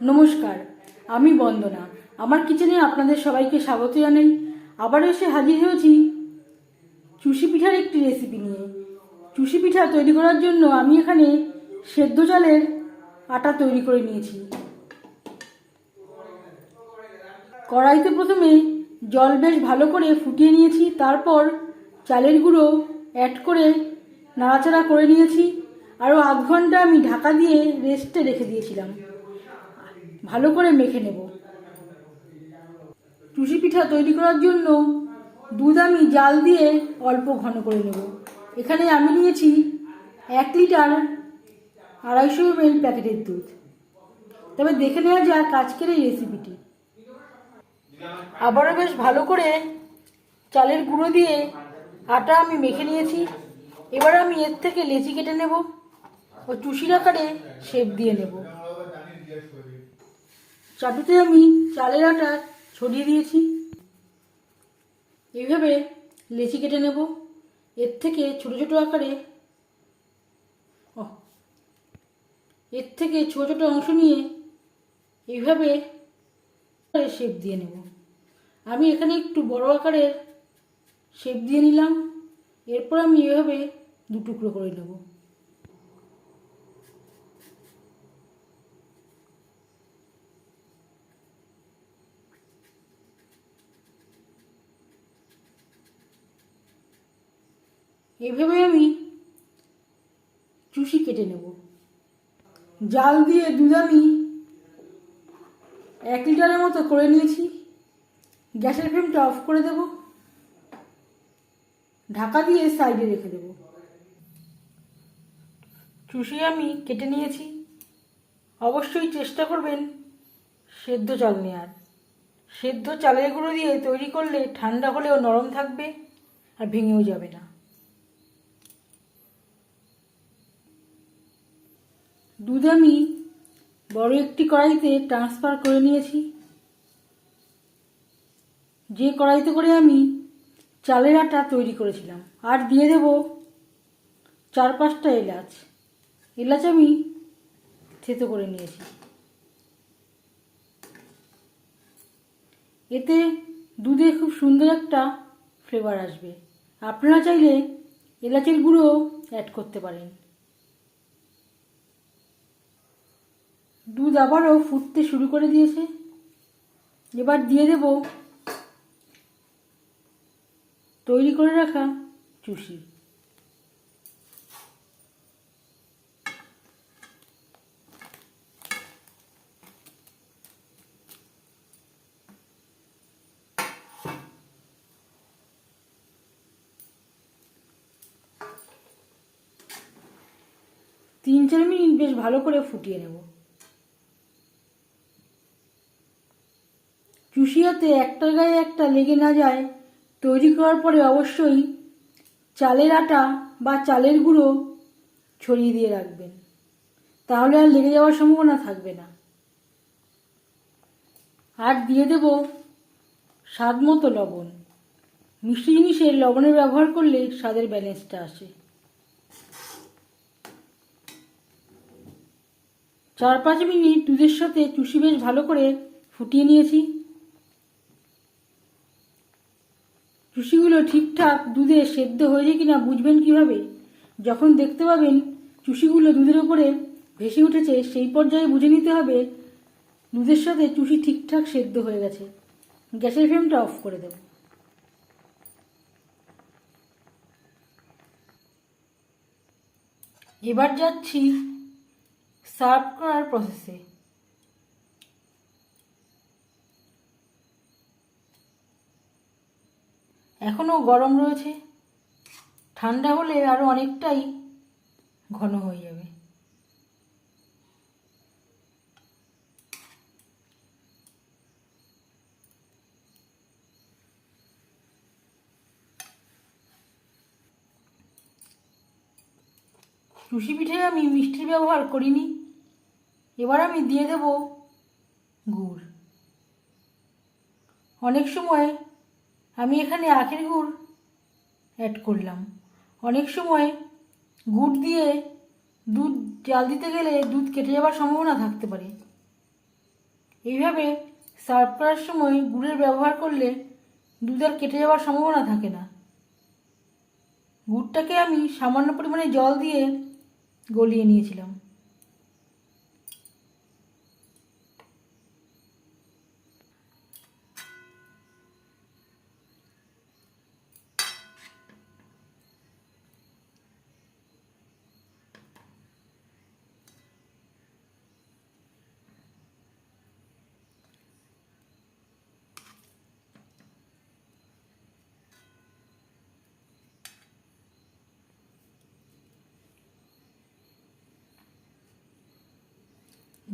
নমস্কার, আমি বন্দনা। আমার কিচেনে আপনাদের সবাইকে স্বাগত জানাই। আবারও এসে হাজির হয়েছি চুষি পিঠার একটি রেসিপি নিয়ে। চুষি পিঠা তৈরি করার জন্য আমি এখানে সেদ্ধ চালের আটা তৈরি করে নিয়েছি। কড়াইতে প্রথমে জল বেশ ভালো করে ফুটিয়ে নিয়েছি, তারপর চালের গুঁড়ো অ্যাড করে নাড়াচাড়া করে নিয়েছি। আরও আধ ঘণ্টা আমি ঢাকা দিয়ে রেস্টে রেখে দিয়েছিলাম। ভালো করে মেখে নেব। টুসি পিঠা তৈরি করার জন্য দুধ আমি জাল দিয়ে অল্প ঘন করে নেব। এখানে আমি নিয়েছি এক লিটার আড়াইশো এম প্যাকেটের দুধ। তবে দেখে নেওয়া যাক আজকের এই রেসিপিটি আবারও বেশ ভালো করে চালের গুঁড়ো দিয়ে আটা আমি মেখে নিয়েছি। এবার আমি এর থেকে লেচি কেটে নেব ও চুষির আকারে শেপ দিয়ে নেব। চাটুতে আমি চালের আটা ছড়িয়ে দিয়েছি। এইভাবে লেচি কেটে নেব। এর থেকে ছোট ছোট আকারে এর থেকে ছোট ছোট অংশ নিয়ে এইভাবে শেপ দিয়ে নেব। আমি এখানে একটু বড় আকারের শেপ দিয়ে নিলাম। এরপর আমি এভাবে দু টুকরো করে নেব। এইভাবে আমি চুষি কেটে নেব। জাল দিয়ে দুধ আমি এক লিটারের মতো করে নিয়েছি। গ্যাসের ফ্লেমটা অফ করে দেব। ঢাকা দিয়ে সাইডে রেখে দেব। চুষি আমি কেটে নিয়েছি। অবশ্যই চেষ্টা করবেন সেদ্ধ চাল নেওয়ার সেদ্ধ চালের গুঁড়ো দিয়ে তৈরি করলে ঠান্ডা হলেও নরম থাকবে আর ভেঙেও যাবে না। দুধ আমি বড় একটি কড়াইতে ট্রান্সফার করে নিয়েছি। যে কড়াইতে করে আমি চালের আটা তৈরি করেছিলাম। আর দিয়ে দেব চার পাঁচটা এলাচ। এলাচ আমি থেতো করে নিয়েছি। এতে দুধে খুব সুন্দর একটা ফ্লেভার আসবে। আপনারা চাইলে এলাচের গুঁড়ো অ্যাড করতে পারেন। দুধ আবারও ফুটতে শুরু করে দিয়েছে। এবার দিয়ে দেব তৈরি করে রাখা চুষি। তিন চার মিনিট বেশ ভালো করে ফুটিয়ে নেব। চুষিয়াতে একটার গায়ে একটা লেগে না যায়, তৈরি করার পরে অবশ্যই চালের আটা বা চালের গুঁড়ো ছড়িয়ে দিয়ে রাখবেন। তাহলে আর লেগে যাওয়ার সম্ভাবনা থাকবে না। আর দিয়ে দেব স্বাদ মতো লবণ। মিষ্টি জিনিসের লবণের ব্যবহার করলে স্বাদের ব্যালেন্সটা আসে। চার পাঁচ মিনিট দুধের সাথে চুষি বেশ ভালো করে ফুটিয়ে নিয়েছি। চুষিগুলো ঠিকঠাক দুধে সেদ্ধ হয়েছে কিনা বুঝবেন কীভাবে? যখন দেখতে পাবেন চুষিগুলো দুধের উপরে ভেসে উঠেছে, সেই পর্যায়ে বুঝে নিতে হবে দুধের সাথে চুষি ঠিকঠাক সেদ্ধ হয়ে গেছে। গ্যাসের ফ্লেমটা অফ করে দেব। এবার যাচ্ছি সার্ভ করার প্রসেসে এখনও গরম রয়েছে। ঠান্ডা হলে আরও অনেকটাই ঘন হয়ে যাবে। টুসি পিঠে আমি মিষ্টির ব্যবহার করিনি। এবার আমি দিয়ে দেব গুড়। অনেক সময় আমি এখানে আখের গুড় অ্যাড করলাম। অনেক সময় গুড় দিয়ে দুধ, জাল দিতে গেলে দুধ কেটে যাওয়ার সম্ভাবনা থাকতে পারে। এইভাবে সার্ভ করার সময় গুড়ের ব্যবহার করলে দুধ আর কেটে যাওয়ার সম্ভাবনা থাকে না। গুড়টাকে আমি সামান্য পরিমাণে জল দিয়ে গলিয়ে নিয়েছিলাম।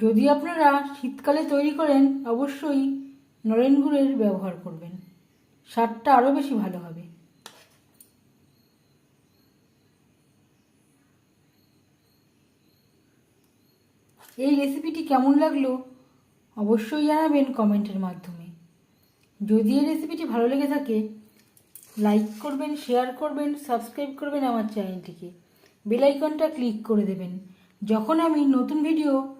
যদি আপনারা শীতকালে তৈরি করেন, অবশ্যই নরেন গুড়ের ব্যবহার করবেন। স্বাদটা আরও বেশি ভালো হবে। এই রেসিপিটি কেমন লাগল, অবশ্যই জানাবেন কমেন্টের মাধ্যমে। যদি এই রেসিপিটি ভালো লেগে থাকে, লাইক করবেন, শেয়ার করবেন, সাবস্ক্রাইব করবেন আমার চ্যানেলটিকে। বেলাইকনটা ক্লিক করে দেবেন। যখন আমি নতুন ভিডিও